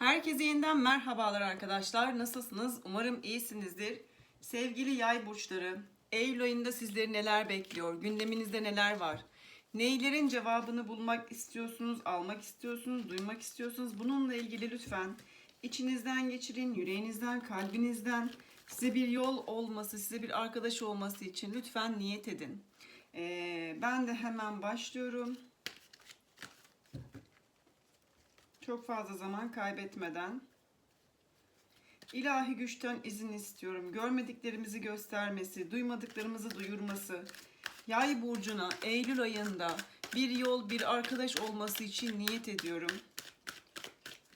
Herkese yeniden merhabalar arkadaşlar. Nasılsınız? Umarım iyisinizdir. Sevgili yay burçları, Eylül ayında sizleri neler bekliyor? Gündeminizde neler var? Neylerin cevabını bulmak istiyorsunuz, almak istiyorsunuz, duymak istiyorsunuz? Bununla ilgili lütfen içinizden geçirin, yüreğinizden, kalbinizden size bir yol olması, size bir arkadaş olması için lütfen niyet edin. Ee, ben de hemen başlıyorum. Çok fazla zaman kaybetmeden ilahi güçten izin istiyorum. Görmediklerimizi göstermesi, duymadıklarımızı duyurması, yay burcuna Eylül ayında bir yol, bir arkadaş olması için niyet ediyorum.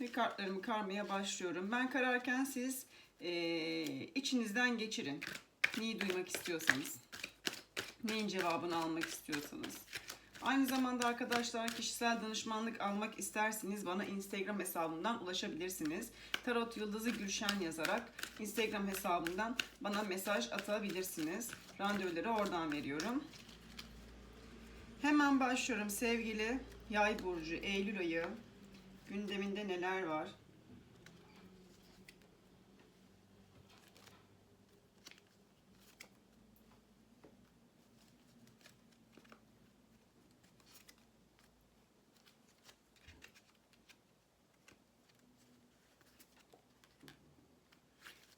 Ve kartlarımı karmaya başlıyorum. Ben kararken siz eee, içinizden geçirin. Neyi duymak istiyorsanız. Neyin cevabını almak istiyorsanız. Aynı zamanda arkadaşlar kişisel danışmanlık almak isterseniz bana Instagram hesabımdan ulaşabilirsiniz. Tarot Yıldızı Gülşen yazarak Instagram hesabımdan bana mesaj atabilirsiniz. Randevuları oradan veriyorum. Hemen başlıyorum sevgili Yay burcu Eylül ayı gündeminde neler var?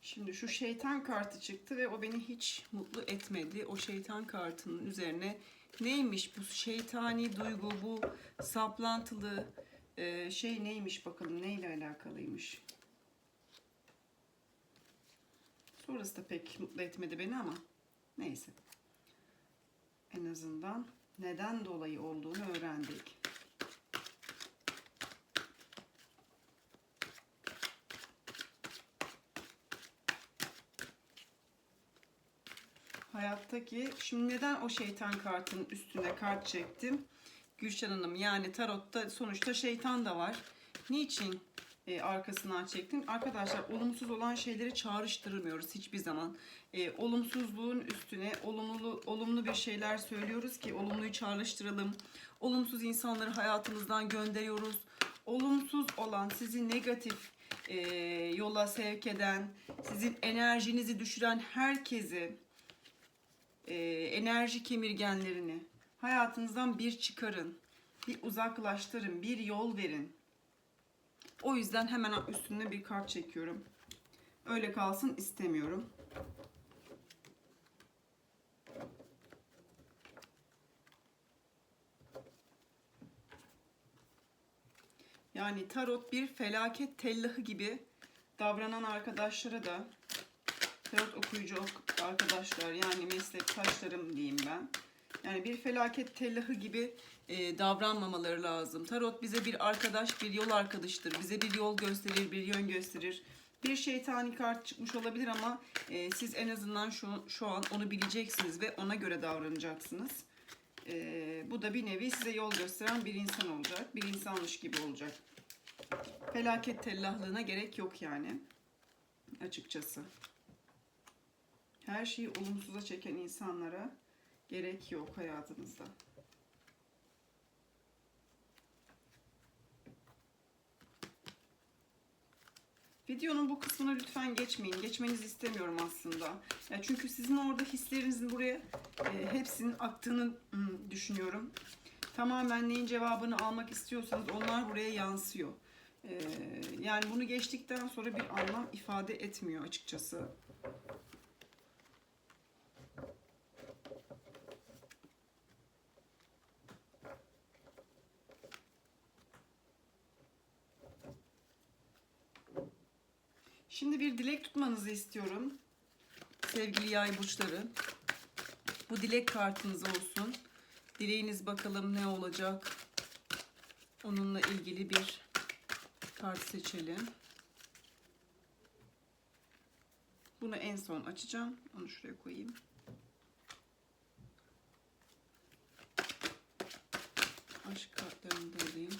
Şimdi şu şeytan kartı çıktı ve o beni hiç mutlu etmedi. O şeytan kartının üzerine neymiş bu şeytani duygu, bu saplantılı e, şey neymiş bakalım neyle alakalıymış. Sonrası da pek mutlu etmedi beni ama neyse. En azından neden dolayı olduğunu öğrendik. Hayattaki şimdi neden o şeytan kartının üstüne kart çektim? Gülşen Hanım yani tarotta sonuçta şeytan da var. Niçin e, arkasından çektim? Arkadaşlar olumsuz olan şeyleri çağrıştırmıyoruz hiçbir zaman. E, olumsuzluğun üstüne olumlu olumlu bir şeyler söylüyoruz ki olumluyu çağrıştıralım. Olumsuz insanları hayatımızdan gönderiyoruz. Olumsuz olan sizi negatif e, yola sevk eden, sizin enerjinizi düşüren herkesi e, enerji kemirgenlerini hayatınızdan bir çıkarın, bir uzaklaştırın, bir yol verin. O yüzden hemen üstüne bir kart çekiyorum. Öyle kalsın istemiyorum. Yani tarot bir felaket tellahı gibi davranan arkadaşlara da tarot okuyucu ok- arkadaşlar yani meslektaşlarım diyeyim ben. Yani bir felaket tellahı gibi e, davranmamaları lazım. Tarot bize bir arkadaş, bir yol arkadaştır. Bize bir yol gösterir, bir yön gösterir. Bir şeytani kart çıkmış olabilir ama e, siz en azından şu, şu an onu bileceksiniz ve ona göre davranacaksınız. E, bu da bir nevi size yol gösteren bir insan olacak. Bir insanmış gibi olacak. Felaket tellahlığına gerek yok yani. Açıkçası her şeyi olumsuza çeken insanlara gerek yok hayatınızda. Videonun bu kısmına lütfen geçmeyin. Geçmenizi istemiyorum aslında. Ya çünkü sizin orada hislerinizin buraya e, hepsinin aktığını hmm, düşünüyorum. Tamamen neyin cevabını almak istiyorsanız onlar buraya yansıyor. E, yani bunu geçtikten sonra bir anlam ifade etmiyor açıkçası. Şimdi bir dilek tutmanızı istiyorum. Sevgili yay burçları. Bu dilek kartınız olsun. Dileğiniz bakalım ne olacak. Onunla ilgili bir kart seçelim. Bunu en son açacağım. Onu şuraya koyayım. Aşk kartlarını da alayım.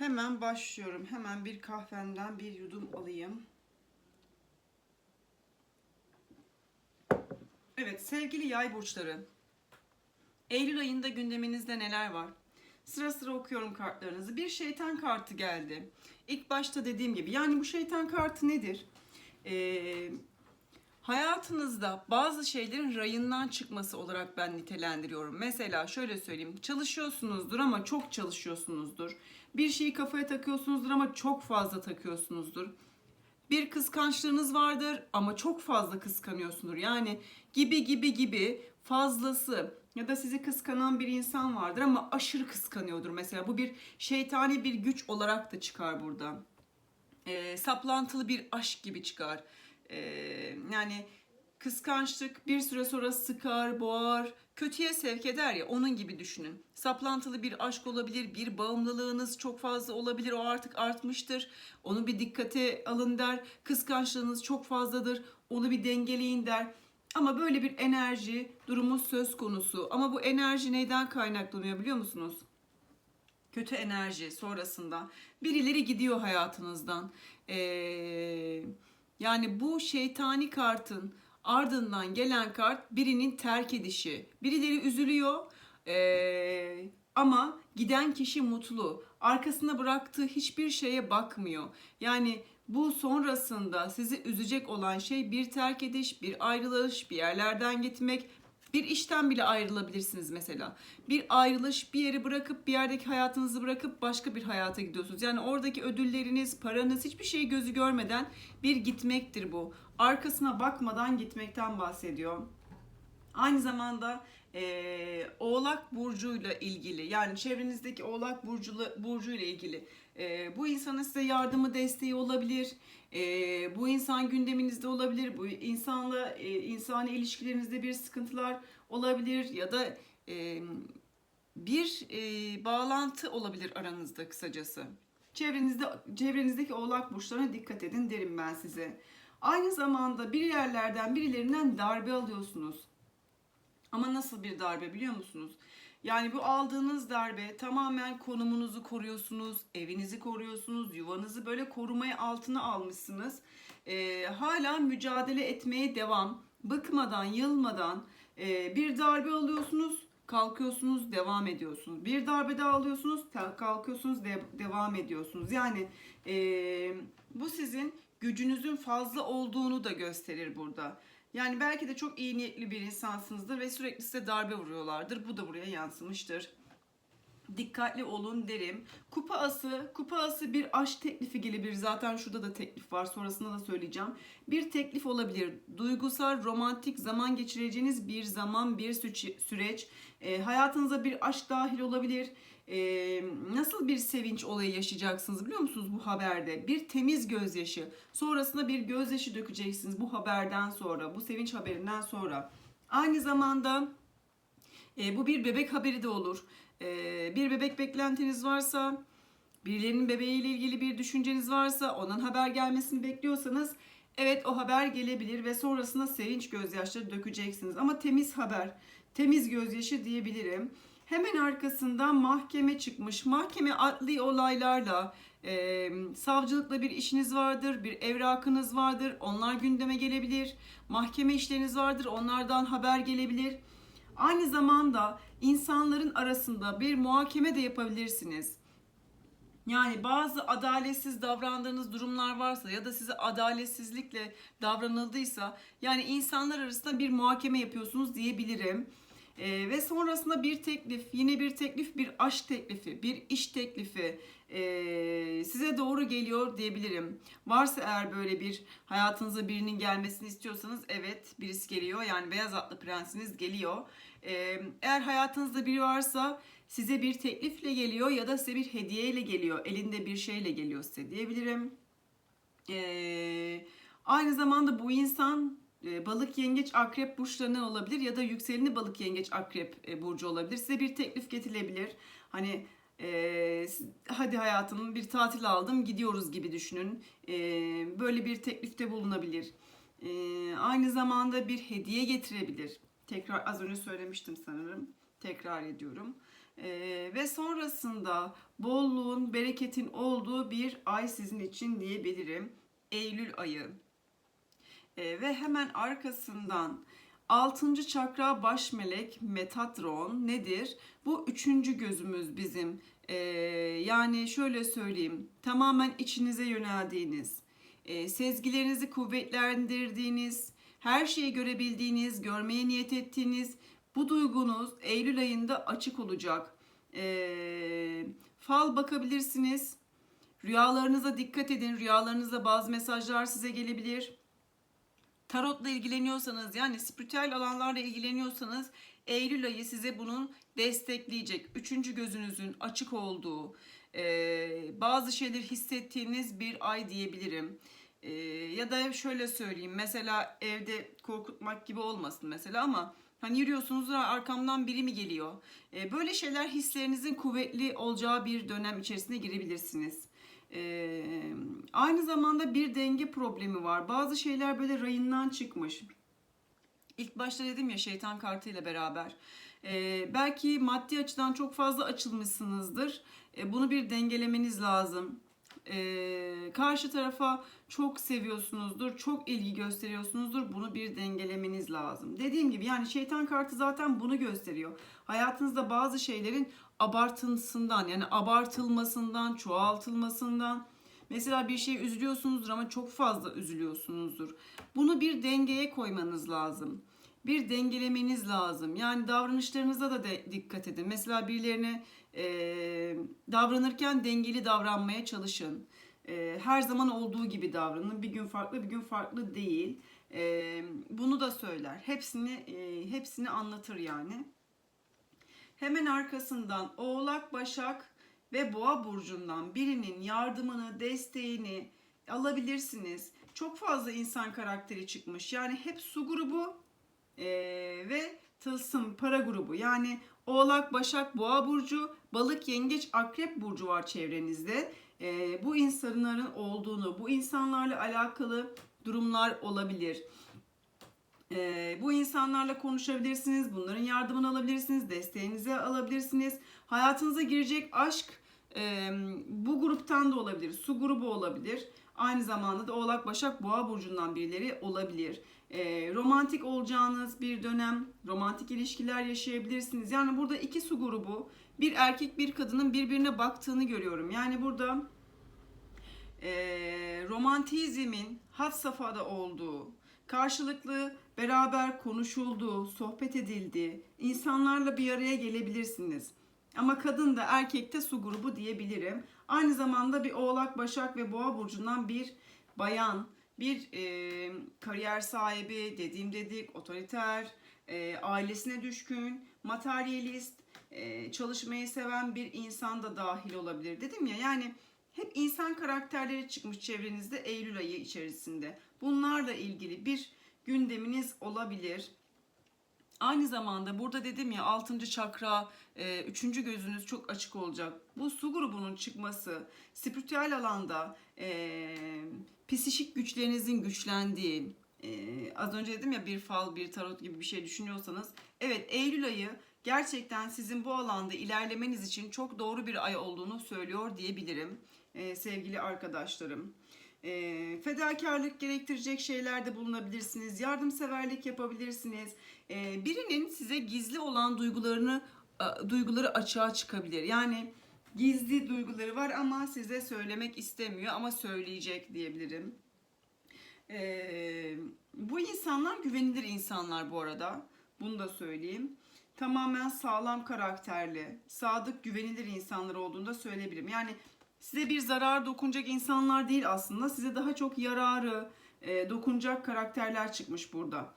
Hemen başlıyorum. Hemen bir kahvemden bir yudum alayım. Evet sevgili yay burçları. Eylül ayında gündeminizde neler var? Sıra sıra okuyorum kartlarınızı. Bir şeytan kartı geldi. İlk başta dediğim gibi yani bu şeytan kartı nedir? Ee, hayatınızda bazı şeylerin rayından çıkması olarak ben nitelendiriyorum. Mesela şöyle söyleyeyim. Çalışıyorsunuzdur ama çok çalışıyorsunuzdur. Bir şeyi kafaya takıyorsunuzdur ama çok fazla takıyorsunuzdur. Bir kıskançlığınız vardır ama çok fazla kıskanıyorsundur. Yani gibi gibi gibi fazlası ya da sizi kıskanan bir insan vardır ama aşırı kıskanıyordur. Mesela bu bir şeytani bir güç olarak da çıkar burada. Ee, saplantılı bir aşk gibi çıkar. Ee, yani kıskançlık bir süre sonra sıkar, boğar, kötüye sevk eder ya onun gibi düşünün. Saplantılı bir aşk olabilir, bir bağımlılığınız çok fazla olabilir, o artık artmıştır. Onu bir dikkate alın der. Kıskançlığınız çok fazladır, onu bir dengeleyin der. Ama böyle bir enerji durumu söz konusu. Ama bu enerji neyden kaynaklanıyor biliyor musunuz? Kötü enerji sonrasında birileri gidiyor hayatınızdan. Ee, yani bu şeytani kartın ardından gelen kart birinin terk edişi. Birileri üzülüyor ee, ama giden kişi mutlu. Arkasına bıraktığı hiçbir şeye bakmıyor. Yani bu sonrasında sizi üzecek olan şey bir terk ediş, bir ayrılış, bir yerlerden gitmek, bir işten bile ayrılabilirsiniz mesela. Bir ayrılış, bir yeri bırakıp bir yerdeki hayatınızı bırakıp başka bir hayata gidiyorsunuz. Yani oradaki ödülleriniz, paranız hiçbir şey gözü görmeden bir gitmektir bu. Arkasına bakmadan gitmekten bahsediyor. Aynı zamanda e, Oğlak burcuyla ilgili yani çevrenizdeki Oğlak burcuyla burcuyla ilgili e, bu insanın size yardımı desteği olabilir. E, bu insan gündeminizde olabilir. Bu insanla e, insani ilişkilerinizde bir sıkıntılar olabilir ya da e, bir e, bağlantı olabilir aranızda kısacası. Çevrenizde çevrenizdeki Oğlak burçlarına dikkat edin derim ben size. Aynı zamanda bir yerlerden birilerinden darbe alıyorsunuz. Ama nasıl bir darbe biliyor musunuz? Yani bu aldığınız darbe tamamen konumunuzu koruyorsunuz, evinizi koruyorsunuz, yuvanızı böyle korumaya altına almışsınız. Ee, hala mücadele etmeye devam, bıkmadan, yılmadan e, bir darbe alıyorsunuz, kalkıyorsunuz, devam ediyorsunuz. Bir darbe daha alıyorsunuz, kalkıyorsunuz, de- devam ediyorsunuz. Yani e, bu sizin gücünüzün fazla olduğunu da gösterir burada. Yani belki de çok iyi niyetli bir insansınızdır ve sürekli size darbe vuruyorlardır. Bu da buraya yansımıştır. Dikkatli olun derim. Kupa ası, kupa ası bir aşk teklifi gelebilir. Zaten şurada da teklif var. Sonrasında da söyleyeceğim. Bir teklif olabilir. Duygusal, romantik zaman geçireceğiniz bir zaman, bir süreç. E, hayatınıza bir aşk dahil olabilir. E, nasıl bir sevinç olayı yaşayacaksınız biliyor musunuz bu haberde? Bir temiz gözyaşı. Sonrasında bir gözyaşı dökeceksiniz bu haberden sonra, bu sevinç haberinden sonra. Aynı zamanda e, bu bir bebek haberi de olur. E, bir bebek beklentiniz varsa, birilerinin bebeğiyle ilgili bir düşünceniz varsa, onun haber gelmesini bekliyorsanız evet o haber gelebilir ve sonrasında sevinç gözyaşları dökeceksiniz. Ama temiz haber, temiz gözyaşı diyebilirim. Hemen arkasından mahkeme çıkmış. Mahkeme adli olaylarla, e, savcılıkla bir işiniz vardır, bir evrakınız vardır. Onlar gündeme gelebilir. Mahkeme işleriniz vardır, onlardan haber gelebilir. Aynı zamanda insanların arasında bir muhakeme de yapabilirsiniz. Yani bazı adaletsiz davrandığınız durumlar varsa ya da size adaletsizlikle davranıldıysa yani insanlar arasında bir muhakeme yapıyorsunuz diyebilirim. Ee, ve sonrasında bir teklif, yine bir teklif, bir aşk teklifi, bir iş teklifi e, size doğru geliyor diyebilirim. Varsa eğer böyle bir hayatınıza birinin gelmesini istiyorsanız evet birisi geliyor. Yani beyaz atlı prensiniz geliyor. Ee, eğer hayatınızda biri varsa size bir teklifle geliyor ya da size bir hediyeyle geliyor. Elinde bir şeyle geliyor size diyebilirim. Ee, aynı zamanda bu insan e, balık, yengeç, akrep burçlarından olabilir ya da yükseleni balık, yengeç, akrep e, burcu olabilir. Size bir teklif getirilebilir. Hani e, hadi hayatım bir tatil aldım gidiyoruz gibi düşünün. E, böyle bir teklifte bulunabilir. E, aynı zamanda bir hediye getirebilir. Tekrar az önce söylemiştim sanırım. Tekrar ediyorum. Ee, ve sonrasında bolluğun, bereketin olduğu bir ay sizin için diyebilirim. Eylül ayı. Ee, ve hemen arkasından 6. çakra baş melek Metatron nedir? Bu üçüncü gözümüz bizim. Ee, yani şöyle söyleyeyim. Tamamen içinize yöneldiğiniz, e, sezgilerinizi kuvvetlendirdiğiniz, her şeyi görebildiğiniz, görmeye niyet ettiğiniz bu duygunuz Eylül ayında açık olacak. Ee, fal bakabilirsiniz. Rüyalarınıza dikkat edin. Rüyalarınızda bazı mesajlar size gelebilir. Tarotla ilgileniyorsanız yani spiritüel alanlarla ilgileniyorsanız Eylül ayı size bunun destekleyecek. Üçüncü gözünüzün açık olduğu, e, bazı şeyleri hissettiğiniz bir ay diyebilirim. E, ya da şöyle söyleyeyim mesela evde korkutmak gibi olmasın mesela ama hani yürüyorsunuz arkamdan biri mi geliyor? E, böyle şeyler hislerinizin kuvvetli olacağı bir dönem içerisine girebilirsiniz. Ee, aynı zamanda bir denge problemi var. Bazı şeyler böyle rayından çıkmış. İlk başta dedim ya şeytan kartıyla beraber. Ee, belki maddi açıdan çok fazla açılmışsınızdır. Ee, bunu bir dengelemeniz lazım. Ee, karşı tarafa çok seviyorsunuzdur, çok ilgi gösteriyorsunuzdur. Bunu bir dengelemeniz lazım. Dediğim gibi yani şeytan kartı zaten bunu gösteriyor. Hayatınızda bazı şeylerin abartısından yani abartılmasından, çoğaltılmasından. Mesela bir şey üzülüyorsunuzdur ama çok fazla üzülüyorsunuzdur. Bunu bir dengeye koymanız lazım. Bir dengelemeniz lazım. Yani davranışlarınıza da de dikkat edin. Mesela birilerine e, davranırken dengeli davranmaya çalışın. E, her zaman olduğu gibi davranın. Bir gün farklı, bir gün farklı değil. E, bunu da söyler. Hepsini e, hepsini anlatır yani. Hemen arkasından Oğlak, Başak ve Boğa burcundan birinin yardımını, desteğini alabilirsiniz. Çok fazla insan karakteri çıkmış. Yani hep su grubu e, ve tılsım para grubu. Yani Oğlak, Başak, Boğa burcu, Balık, Yengeç, Akrep burcu var çevrenizde. E, bu insanların olduğunu, bu insanlarla alakalı durumlar olabilir. Ee, bu insanlarla konuşabilirsiniz, bunların yardımını alabilirsiniz, desteğinizi alabilirsiniz. Hayatınıza girecek aşk e, bu gruptan da olabilir, su grubu olabilir. Aynı zamanda da Oğlak, Başak, Boğa burcundan birileri olabilir. E, romantik olacağınız bir dönem, romantik ilişkiler yaşayabilirsiniz. Yani burada iki su grubu, bir erkek bir kadının birbirine baktığını görüyorum. Yani burada e, romantizmin had safhada olduğu, karşılıklı beraber konuşuldu, sohbet edildi. İnsanlarla bir araya gelebilirsiniz. Ama kadın da erkek de su grubu diyebilirim. Aynı zamanda bir oğlak, başak ve boğa burcundan bir bayan, bir e, kariyer sahibi, dediğim dedik, otoriter, e, ailesine düşkün, materyalist, e, çalışmayı seven bir insan da dahil olabilir. Dedim ya yani hep insan karakterleri çıkmış çevrenizde Eylül ayı içerisinde. Bunlarla ilgili bir gündeminiz olabilir. Aynı zamanda burada dedim ya 6. çakra, 3. gözünüz çok açık olacak. Bu su grubunun çıkması, spiritüel alanda e, psişik güçlerinizin güçlendiği, e, az önce dedim ya bir fal, bir tarot gibi bir şey düşünüyorsanız, evet Eylül ayı gerçekten sizin bu alanda ilerlemeniz için çok doğru bir ay olduğunu söylüyor diyebilirim e, sevgili arkadaşlarım. E, fedakarlık gerektirecek şeylerde bulunabilirsiniz. Yardımseverlik yapabilirsiniz. E, birinin size gizli olan duygularını e, duyguları açığa çıkabilir. Yani gizli duyguları var ama size söylemek istemiyor ama söyleyecek diyebilirim. E, bu insanlar güvenilir insanlar bu arada. Bunu da söyleyeyim. Tamamen sağlam karakterli, sadık, güvenilir insanlar olduğunu da söyleyebilirim. Yani size bir zarar dokunacak insanlar değil aslında. Size daha çok yararı e, dokunacak karakterler çıkmış burada.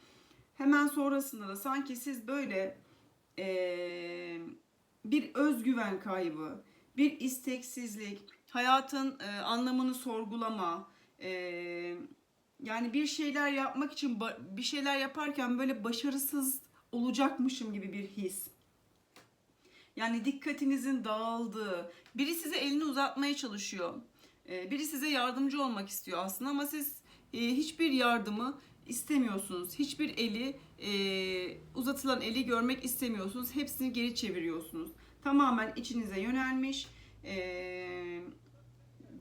Hemen sonrasında da sanki siz böyle e, bir özgüven kaybı, bir isteksizlik, hayatın e, anlamını sorgulama, e, yani bir şeyler yapmak için bir şeyler yaparken böyle başarısız olacakmışım gibi bir his. Yani dikkatinizin dağıldığı, biri size elini uzatmaya çalışıyor. Ee, biri size yardımcı olmak istiyor aslında ama siz e, hiçbir yardımı istemiyorsunuz. Hiçbir eli e, uzatılan eli görmek istemiyorsunuz. Hepsini geri çeviriyorsunuz. Tamamen içinize yönelmiş. Ee,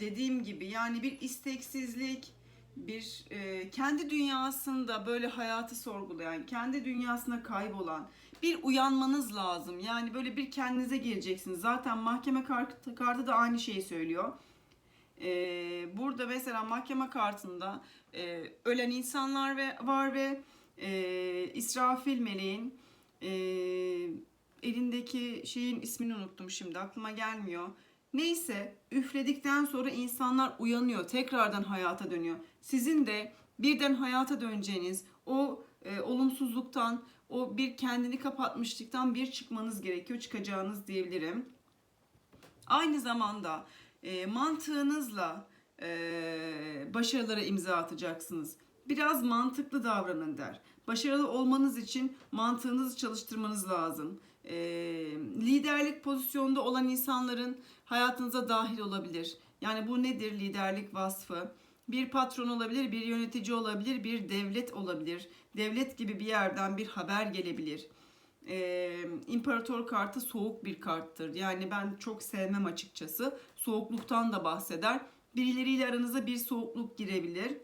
dediğim gibi yani bir isteksizlik, bir e, kendi dünyasında böyle hayatı sorgulayan, kendi dünyasına kaybolan bir uyanmanız lazım. Yani böyle bir kendinize geleceksiniz. Zaten mahkeme kartı, da aynı şeyi söylüyor. Ee, burada mesela mahkeme kartında e, ölen insanlar ve var ve e, İsrafil meleğin e, elindeki şeyin ismini unuttum şimdi aklıma gelmiyor. Neyse üfledikten sonra insanlar uyanıyor, tekrardan hayata dönüyor. Sizin de birden hayata döneceğiniz o e, olumsuzluktan, o bir kendini kapatmışlıktan bir çıkmanız gerekiyor, çıkacağınız diyebilirim. Aynı zamanda e, mantığınızla e, başarılara imza atacaksınız. Biraz mantıklı davranın der. Başarılı olmanız için mantığınızı çalıştırmanız lazım. E, liderlik pozisyonda olan insanların hayatınıza dahil olabilir. Yani bu nedir liderlik vasfı? Bir patron olabilir, bir yönetici olabilir, bir devlet olabilir. Devlet gibi bir yerden bir haber gelebilir. Ee, İmparator kartı soğuk bir karttır. Yani ben çok sevmem açıkçası. Soğukluktan da bahseder. Birileriyle aranıza bir soğukluk girebilir.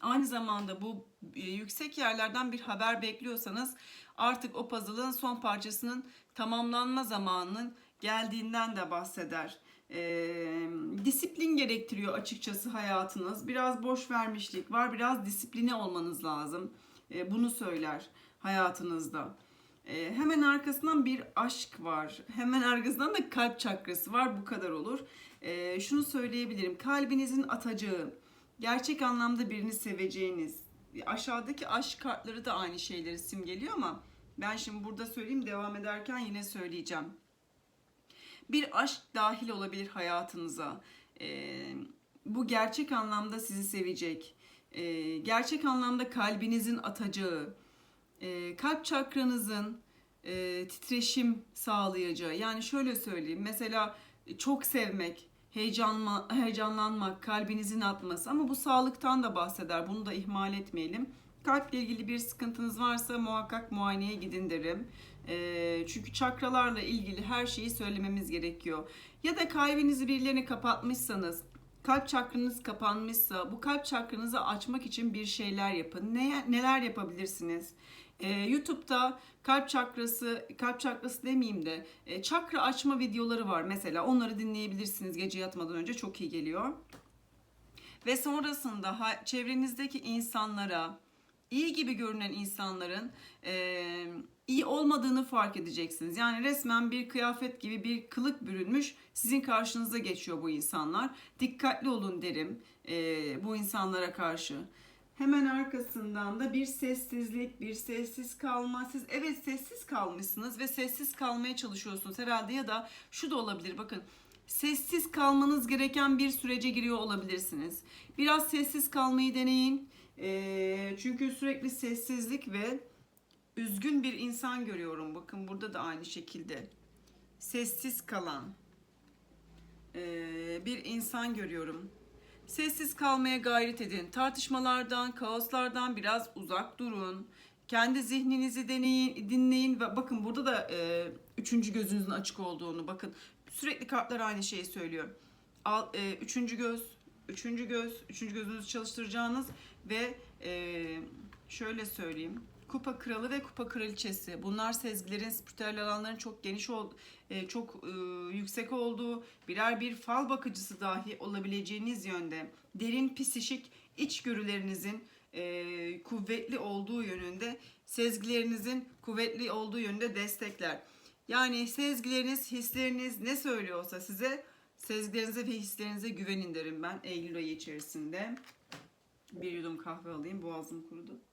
Aynı zamanda bu e, yüksek yerlerden bir haber bekliyorsanız artık o puzzle'ın son parçasının tamamlanma zamanının geldiğinden de bahseder. Ee, disiplin gerektiriyor açıkçası hayatınız. Biraz boş vermişlik var, biraz disipline olmanız lazım. Ee, bunu söyler hayatınızda. Ee, hemen arkasından bir aşk var. Hemen arkasından da kalp çakrası var. Bu kadar olur. Ee, şunu söyleyebilirim. Kalbinizin atacağı, gerçek anlamda birini seveceğiniz. Aşağıdaki aşk kartları da aynı şeyleri simgeliyor ama ben şimdi burada söyleyeyim devam ederken yine söyleyeceğim. Bir aşk dahil olabilir hayatınıza. Ee, bu gerçek anlamda sizi sevecek. Ee, gerçek anlamda kalbinizin atacağı, e, kalp çakranızın e, titreşim sağlayacağı. Yani şöyle söyleyeyim. Mesela çok sevmek, heyecanma, heyecanlanmak, kalbinizin atması ama bu sağlıktan da bahseder. Bunu da ihmal etmeyelim. Kalple ilgili bir sıkıntınız varsa muhakkak muayeneye gidin derim. E, çünkü çakralarla ilgili her şeyi söylememiz gerekiyor. Ya da kalbinizi birilerine kapatmışsanız, kalp çakranız kapanmışsa bu kalp çakranızı açmak için bir şeyler yapın. Ne, neler yapabilirsiniz? Ee, YouTube'da kalp çakrası, kalp çakrası demeyeyim de e, çakra açma videoları var mesela. Onları dinleyebilirsiniz gece yatmadan önce çok iyi geliyor. Ve sonrasında ha, çevrenizdeki insanlara, iyi gibi görünen insanların e, iyi olmadığını fark edeceksiniz. Yani resmen bir kıyafet gibi bir kılık bürünmüş sizin karşınıza geçiyor bu insanlar. Dikkatli olun derim e, bu insanlara karşı. Hemen arkasından da bir sessizlik, bir sessiz kalma. Siz evet sessiz kalmışsınız ve sessiz kalmaya çalışıyorsunuz herhalde ya da şu da olabilir bakın. Sessiz kalmanız gereken bir sürece giriyor olabilirsiniz. Biraz sessiz kalmayı deneyin. E, çünkü sürekli sessizlik ve üzgün bir insan görüyorum. Bakın burada da aynı şekilde. Sessiz kalan e, bir insan görüyorum. Sessiz kalmaya gayret edin. Tartışmalardan, kaoslardan biraz uzak durun. Kendi zihninizi deneyin, dinleyin ve bakın burada da e, üçüncü gözünüzün açık olduğunu bakın. Sürekli kartlar aynı şeyi söylüyor. Al, e, üçüncü göz, üçüncü göz, üçüncü gözünüzü çalıştıracağınız ve e, şöyle söyleyeyim. Kupa kralı ve kupa kraliçesi. Bunlar sezgilerin, spiritüel alanların çok geniş ol, e, çok e, yüksek olduğu, birer bir fal bakıcısı dahi olabileceğiniz yönde. Derin psişik içgörülerinizin e, kuvvetli olduğu yönünde, sezgilerinizin kuvvetli olduğu yönünde destekler. Yani sezgileriniz, hisleriniz ne söylüyorsa size sezgilerinize ve hislerinize güvenin derim ben Eylül ayı içerisinde. Bir yudum kahve alayım boğazım kurudu.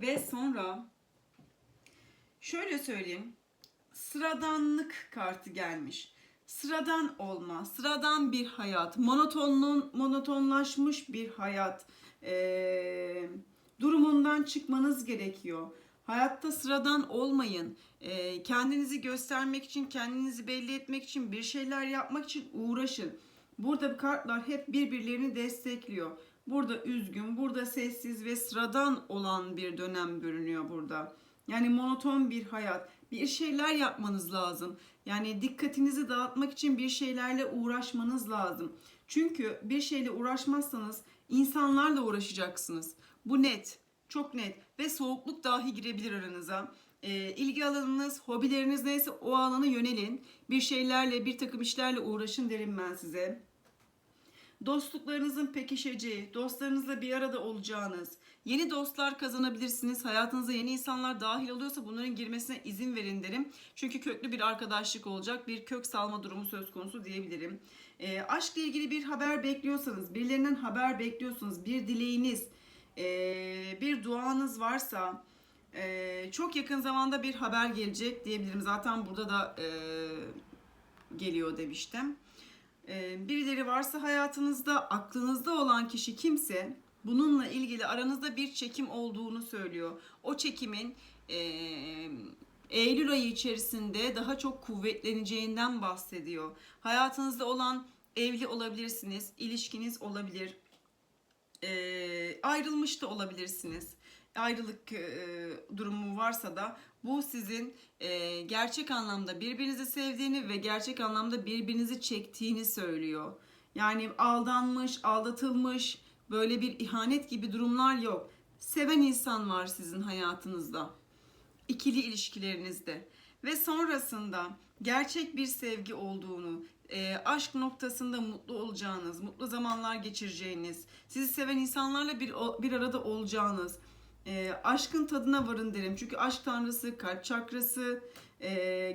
Ve sonra şöyle söyleyeyim. Sıradanlık kartı gelmiş. Sıradan olma, sıradan bir hayat, monotonluğun monotonlaşmış bir hayat ee, durumundan çıkmanız gerekiyor. Hayatta sıradan olmayın. Ee, kendinizi göstermek için, kendinizi belli etmek için, bir şeyler yapmak için uğraşın. Burada kartlar hep birbirlerini destekliyor. Burada üzgün, burada sessiz ve sıradan olan bir dönem görünüyor burada. Yani monoton bir hayat. Bir şeyler yapmanız lazım. Yani dikkatinizi dağıtmak için bir şeylerle uğraşmanız lazım. Çünkü bir şeyle uğraşmazsanız insanlarla uğraşacaksınız. Bu net, çok net ve soğukluk dahi girebilir aranıza. Ee, ilgi alanınız, hobileriniz neyse o alana yönelin. Bir şeylerle, bir takım işlerle uğraşın derim ben size. Dostluklarınızın pekişeceği, dostlarınızla bir arada olacağınız, yeni dostlar kazanabilirsiniz. Hayatınıza yeni insanlar dahil oluyorsa bunların girmesine izin verin derim. Çünkü köklü bir arkadaşlık olacak, bir kök salma durumu söz konusu diyebilirim. E, aşkla ilgili bir haber bekliyorsanız, birilerinden haber bekliyorsunuz, bir dileğiniz, e, bir duanız varsa e, çok yakın zamanda bir haber gelecek diyebilirim. Zaten burada da e, geliyor demiştim. Ee, birileri varsa hayatınızda aklınızda olan kişi kimse bununla ilgili aranızda bir çekim olduğunu söylüyor. O çekimin e, Eylül ayı içerisinde daha çok kuvvetleneceğinden bahsediyor. Hayatınızda olan evli olabilirsiniz, ilişkiniz olabilir, e, ayrılmış da olabilirsiniz. Ayrılık e, durumu varsa da bu sizin e, gerçek anlamda birbirinizi sevdiğini ve gerçek anlamda birbirinizi çektiğini söylüyor. Yani aldanmış, aldatılmış, böyle bir ihanet gibi durumlar yok. Seven insan var sizin hayatınızda. ikili ilişkilerinizde ve sonrasında gerçek bir sevgi olduğunu, e, aşk noktasında mutlu olacağınız, mutlu zamanlar geçireceğiniz, sizi seven insanlarla bir bir arada olacağınız, e, aşkın tadına varın derim. Çünkü aşk tanrısı, kalp çakrası, e,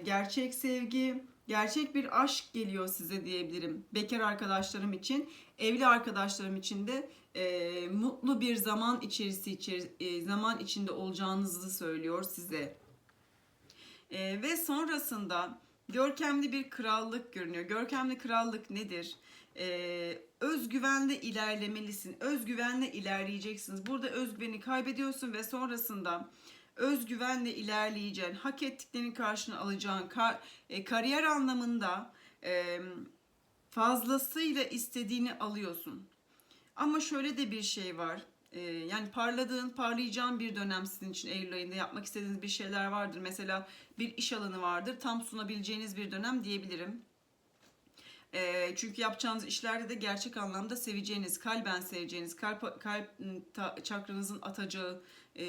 gerçek sevgi, gerçek bir aşk geliyor size diyebilirim. Bekar arkadaşlarım için, evli arkadaşlarım için de e, mutlu bir zaman içerisi içeri, e, zaman içinde olacağınızı söylüyor size. E, ve sonrasında görkemli bir krallık görünüyor. Görkemli krallık nedir? Ee, özgüvenle ilerlemelisin. Özgüvenle ilerleyeceksiniz. Burada özgüveni kaybediyorsun ve sonrasında özgüvenle ilerleyeceksin. Hak ettiklerinin karşına alacağın kar, e, kariyer anlamında e, fazlasıyla istediğini alıyorsun. Ama şöyle de bir şey var. E, yani parladığın, parlayacağın bir dönem sizin için Eylül ayında yapmak istediğiniz bir şeyler vardır. Mesela bir iş alanı vardır. Tam sunabileceğiniz bir dönem diyebilirim. E, çünkü yapacağınız işlerde de gerçek anlamda seveceğiniz, kalben seveceğiniz, kalp, kalp ta, çakranızın atacağı e,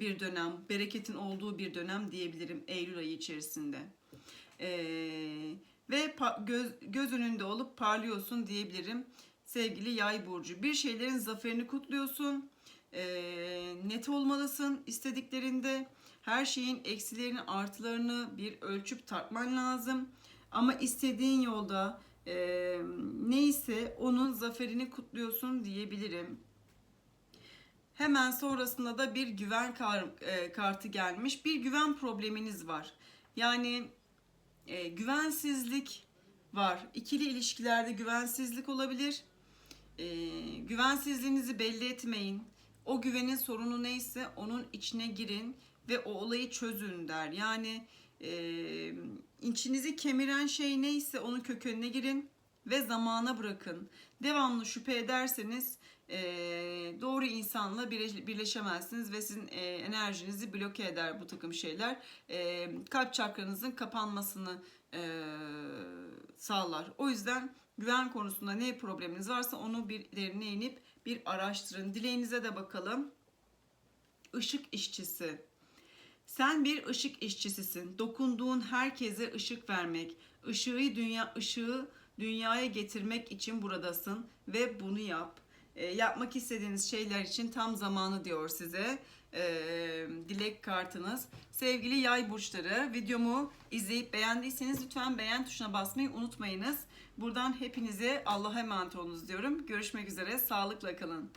bir dönem, bereketin olduğu bir dönem diyebilirim Eylül ayı içerisinde. E, ve göz, göz önünde olup parlıyorsun diyebilirim sevgili yay burcu. Bir şeylerin zaferini kutluyorsun. E, net olmalısın istediklerinde. Her şeyin eksilerini artılarını bir ölçüp tartman lazım. Ama istediğin yolda e, neyse onun zaferini kutluyorsun diyebilirim. Hemen sonrasında da bir güven kar, e, kartı gelmiş. Bir güven probleminiz var. Yani e, güvensizlik var. İkili ilişkilerde güvensizlik olabilir. E, güvensizliğinizi belli etmeyin. O güvenin sorunu neyse onun içine girin ve o olayı çözün der. Yani e, içinizi kemiren şey neyse onun kökenine girin ve zamana bırakın. Devamlı şüphe ederseniz e, doğru insanla birleşemezsiniz ve sizin e, enerjinizi bloke eder bu takım şeyler. E, kalp çakranızın kapanmasını e, sağlar. O yüzden güven konusunda ne probleminiz varsa onu bir derine inip bir araştırın. Dileğinize de bakalım. Işık işçisi. Sen bir ışık işçisisin. Dokunduğun herkese ışık vermek, ışığı dünya ışığı dünyaya getirmek için buradasın ve bunu yap. E, yapmak istediğiniz şeyler için tam zamanı diyor size. E, dilek kartınız. Sevgili yay burçları videomu izleyip beğendiyseniz lütfen beğen tuşuna basmayı unutmayınız. Buradan hepinize Allah'a emanet olunuz diyorum. Görüşmek üzere. Sağlıkla kalın.